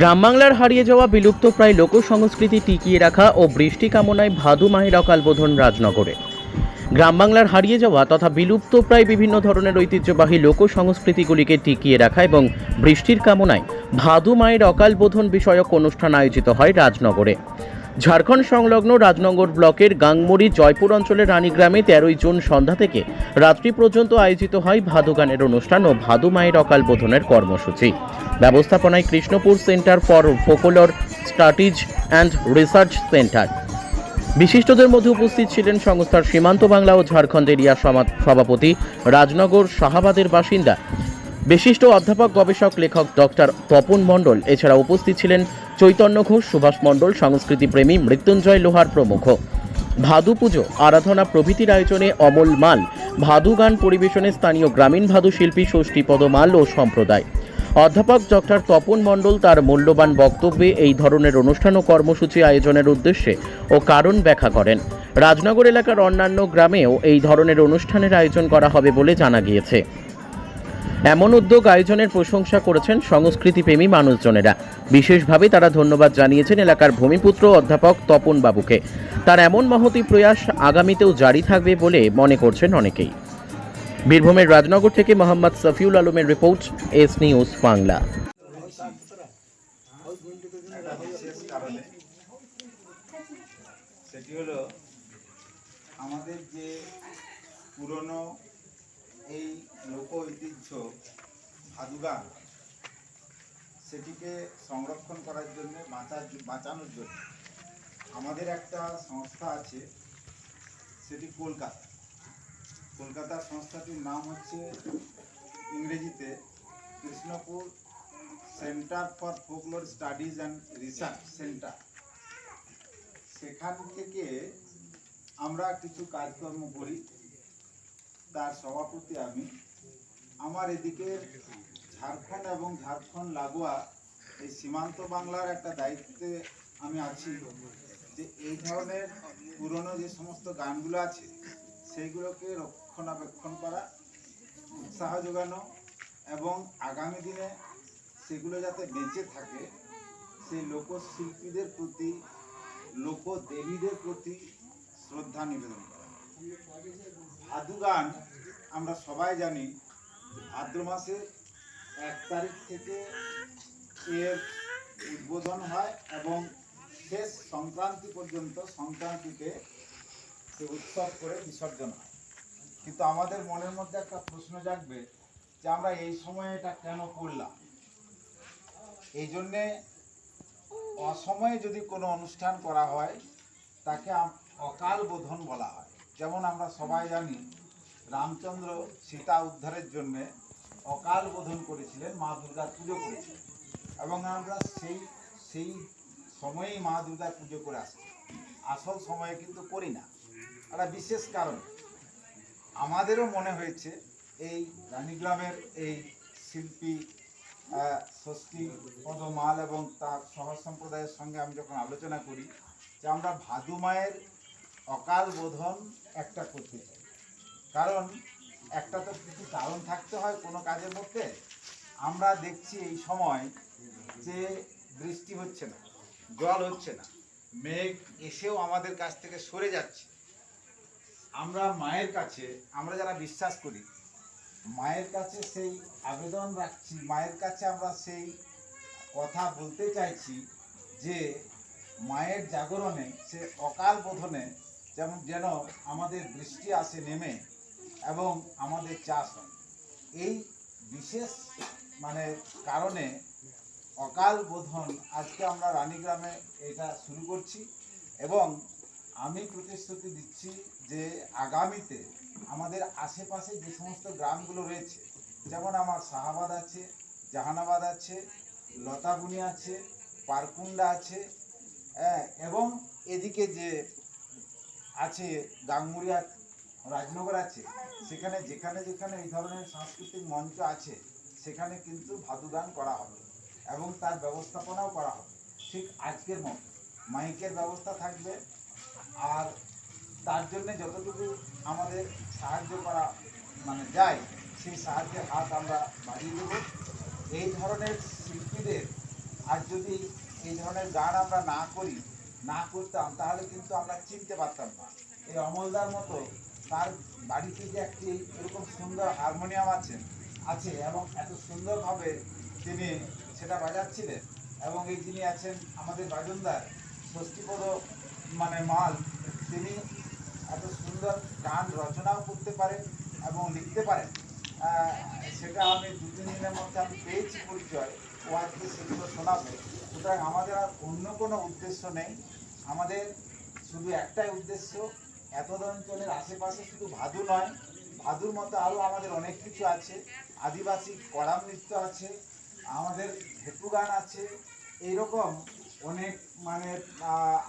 গ্রাম বাংলার হারিয়ে যাওয়া বিলুপ্ত প্রায় লোক সংস্কৃতি টিকিয়ে রাখা ও বৃষ্টি কামনায় ভাদু মায়ের অকাল বোধন রাজনগরে। গ্রাম বাংলার হারিয়ে যাওয়া তথা বিলুপ্ত প্রায় বিভিন্ন ধরনের ঐতিহ্যবাহী লোক সংস্কৃতিগুলিকে টিকিয়ে রাখা এবং বৃষ্টির কামনায় ভাদু মায়ের অকাল বোধন বিষয়ক অনুষ্ঠান আয়োজিত হয় রাজনগরে। ঝাড়খণ্ড সংলগ্ন রাজনগর ব্লকের গাংমুড়ি জয়পুর অঞ্চলের রানীগ্রামে তেরোই জুন সন্ধ্যা থেকে রাত্রি পর্যন্ত আয়োজিত হয় ভাদু গানের অনুষ্ঠান ও ভাদু মায়ের অকাল বোধনের কর্মসূচি। ব্যবস্থাপনায় Krishnapur centre for folklore studies and research centre. বিশিষ্টদের মধ্যে উপস্থিত ছিলেন সংস্থার সীমান্ত বাংলা ও ঝাড়খণ্ড এরিয়া সভাপতি রাজনগর শাহাবাদের বাসিন্দা। বিশিষ্ট অধ্যাপক, গবেষক, লেখক ডক্টর তপন মণ্ডল। এছাড়া উপস্থিত ছিলেন চৈতন্য ঘোষ, সুভাষ মণ্ডল সংস্কৃতিপ্রেমী মৃত্যুঞ্জয় লোহার প্রমুখ। ভাদু পুজো, আরাধনা প্রভৃতির আয়োজনে অমল মাল। ভাদু গান পরিবেশনে স্থানীয় গ্রামীণ ভাদু শিল্পী ষষ্ঠীপদ মাল ও সম্প্রদায়। অধ্যাপক ডক্টর তপন মণ্ডল তার মূল্যবান বক্তব্যে এই ধরনের অনুষ্ঠান ও কর্মসূচি আয়োজনের উদ্দেশ্যে ও কারণ ব্যাখ্যা করেন। রাজনগর এলাকার অন্যান্য গ্রামেও এই ধরনের অনুষ্ঠানের আয়োজন করা হবে বলে জানা গিয়েছে। এমন উদ্যোগ আয়োজনের প্রশংসা করেছেন সংস্কৃতিপ্রেমী মানুষজনেরা। বিশেষভাবে তারা ধন্যবাদ জানিয়েছেন এলাকার ভূমিপুত্র অধ্যাপক তপন বাবুকে। তার এমন মহতি প্রয়াস আগামীতেও জারি থাকবে বলে মনে করছেন অনেকেই। বীরভূমের রাজনগর থেকে মোহাম্মদ সফিউল আলমের রিপোর্ট, এস নিউজ বাংলা। আমাদের যে পুরনো লোক ঐতিহ্য ভাদুগান, সেটিকে সংরক্ষণ করার জন্য, বাঁচার বাঁচানোর জন্য আমাদের একটা সংস্থা আছে, সেটি কলকাতা। কলকাতার সংস্থাটির নাম হচ্ছে ইংরেজিতে Krishnapur centre for folklore studies and research centre. সেখান থেকে আমরা কিছু কাজকর্ম করি। তার সভাপতি আমি। আমার এদিকে ঝাড়খণ্ড এবং ঝাড়খণ্ড লাগোয়া এই সীমান্ত বাংলার একটা দায়িত্বে আমি আছি যে এই ধরনের পুরনো যে সমস্ত গানগুলো আছে, সেইগুলোকে রক্ষণাবেক্ষণ করা, উৎসাহ যোগানো এবং আগামী দিনে সেগুলো যাতে বেঁচে থাকে, সেই লোকশিল্পীদের প্রতি, লোকদেবীদের প্রতি শ্রদ্ধা নিবেদন করা। ভাদু গান আমরা সবাই জানি ভাদ্র মাসের এক তারিখ থেকে এর উদ্বোধন হয় এবং শেষ সংক্রান্তি পর্যন্ত সংক্রান্তিতে সে উৎসব করে বিসর্জন হয়। কিন্তু আমাদের মনের মধ্যে একটা প্রশ্ন জাগবে যে আমরা এই সময়ে এটা কেন করলাম? এই জন্যে অসময়ে যদি কোনো অনুষ্ঠান করা হয়, তাকে অকাল বোধন বলা হয়। যেমন আমরা সবাই জানি রামচন্দ্র সীতা উদ্ধারের জন্য অকাল বোধন করেছিলেন, মা দুর্গার পুজো করেছিলেন। এবং আমরা সেই সেই সময়েই মা দুর্গার পুজো করে আসছি। আসল সময়ে কিন্তু করি না। একটা বিশেষ কারণ, আমাদেরও মনে হয়েছে এই রানীগ্রামের এই শিল্পী ষষ্ঠী পদমাল এবং তার সহ সম্প্রদায়ের সঙ্গে আমি যখন আলোচনা করি, যে আমরা ভাদু মায়ের অকাল বোধন একটা করতে চাই। কারণ একটা তো কিছু কারণ থাকতে হয় কোনো কাজের মধ্যে। আমরা দেখছি এই সময় যে বৃষ্টি হচ্ছে না, জল হচ্ছে না, মেঘ এসেও আমাদের কাছ থেকে সরে যাচ্ছে। আমরা মায়ের কাছে, আমরা যারা বিশ্বাস করি, মায়ের কাছে সেই আবেদন রাখছি, মায়ের কাছে আমরা সেই কথা বলতে চাইছি যে মায়ের জাগরণে, সে অকাল বোধনে যেমন যেন আমাদের বৃষ্টি আসে, নেমে এবং আমাদের চাষ হয়। এই বিশেষ মানে কারণে অকাল বোধন আজকে আমরা রানীগ্রামে এটা শুরু করছি এবং আমি প্রতিশ্রুতি দিচ্ছি যে আগামীতে আমাদের আশেপাশে যে সমস্ত গ্রামগুলো রয়েছে যেমন আমার শাহাবাদ আছে জাহানাবাদ আছে লতাবুনি আছে পারকুন্ডা আছে হ্যাঁ, এবং এদিকে যে আছে গাঙ্গুরিয়া রাজনগর আছে, সেখানে যেখানে যেখানে এই ধরনের সাংস্কৃতিক মঞ্চ আছে, সেখানে কিন্তু ভাদু গান করা হবে এবং তার ব্যবস্থাপনাও করা হবে। ঠিক আজকের মতো মাইকের ব্যবস্থা থাকবে আর তার জন্য যতটুকু আমাদের সাহায্য করা মানে যায়, সেই সাহায্যের হাত আমরা বাড়িয়ে দেব। এই ধরনের শিল্পীদের আর যদি এই ধরনের গান আমরা না করি, না করতাম, তাহলে কিন্তু আমরা চিনতে পারতাম না। এই অমলদার মতো তার বাড়িতে যে একটি এরকম সুন্দর হারমোনিয়াম আছে আছে এবং এত সুন্দরভাবে তিনি সেটা বাজাচ্ছিলেন এবং এই যিনি আছেন আমাদের বাজনদার ষষ্ঠীপদ মানে মাল, তিনি এত সুন্দর গান রচনাও করতে পারেন এবং লিখতে পারেন। সেটা আমি দু, তিন দিনের মধ্যে আমি পেয়েছি পরিচয়, ও আজকে সেগুলো শোনাবে। সুতরাং আমাদের আর অন্য কোনো উদ্দেশ্য নেই। আমাদের শুধু একটাই উদ্দেশ্য এতদ অঞ্চলের আশেপাশে শুধু ভাদু নয়, ভাদুর মতো আরও আমাদের অনেক কিছু আছে। আদিবাসী কড়াম নৃত্য আছে, আমাদের হেতু গান আছে, এইরকম অনেক মানে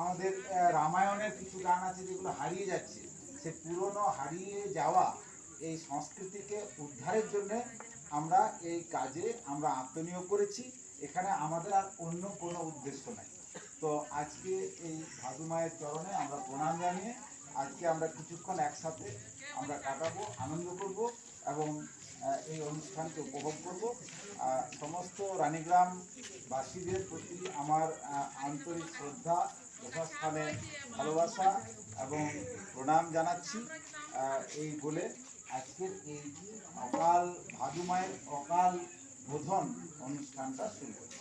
আমাদের রামায়ণের কিছু গান আছে যেগুলো হারিয়ে যাচ্ছে। সে পুরনো হারিয়ে যাওয়া এই সংস্কৃতিকে উদ্ধারের জন্যে আমরা এই কাজে আমরা আত্মনিয়োগ করেছি। এখানে আমাদের আর অন্য কোনো উদ্দেশ্য নাই। তো আজকে এই ভাদু মায়ের চরণে আমরা প্রণাম জানিয়ে আজকে আমরা কিছুক্ষণ একসাথে আমরা কাটাবো, আনন্দ করব এবং এই অনুষ্ঠানকে উপভোগ করব। সমস্ত রানীগ্রাম বাসীদের প্রতি আমার আন্তরিক শ্রদ্ধা, যথাস্থানে ভালোবাসা এবং প্রণাম জানাচ্ছি এই বলে আজকের এই অকাল ভাদু মায়ের অকাল বোধন অনুষ্ঠানটা শুরু করছি।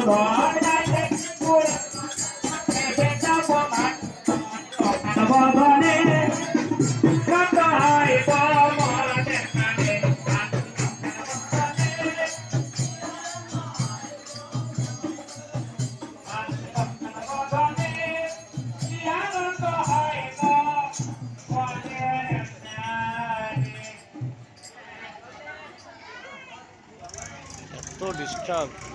so disturbed.